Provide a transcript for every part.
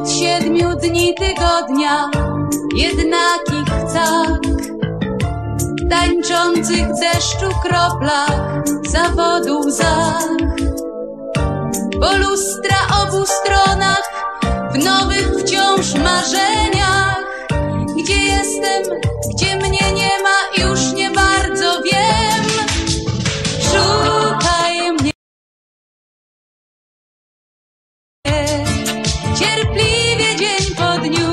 Wśród siedmiu dni tygodnia jednakich cak Tańczących w deszczu kroplach zawodu łzach Po lustra obu stronach w nowych wciąż marzeniach. Gdzie jestem, gdzie mnie cierpliwie dzień po dniu.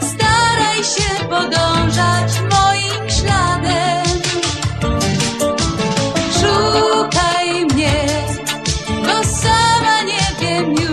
Staraj się podążać moim śladem. Szukaj mnie, bo sama nie wiem już.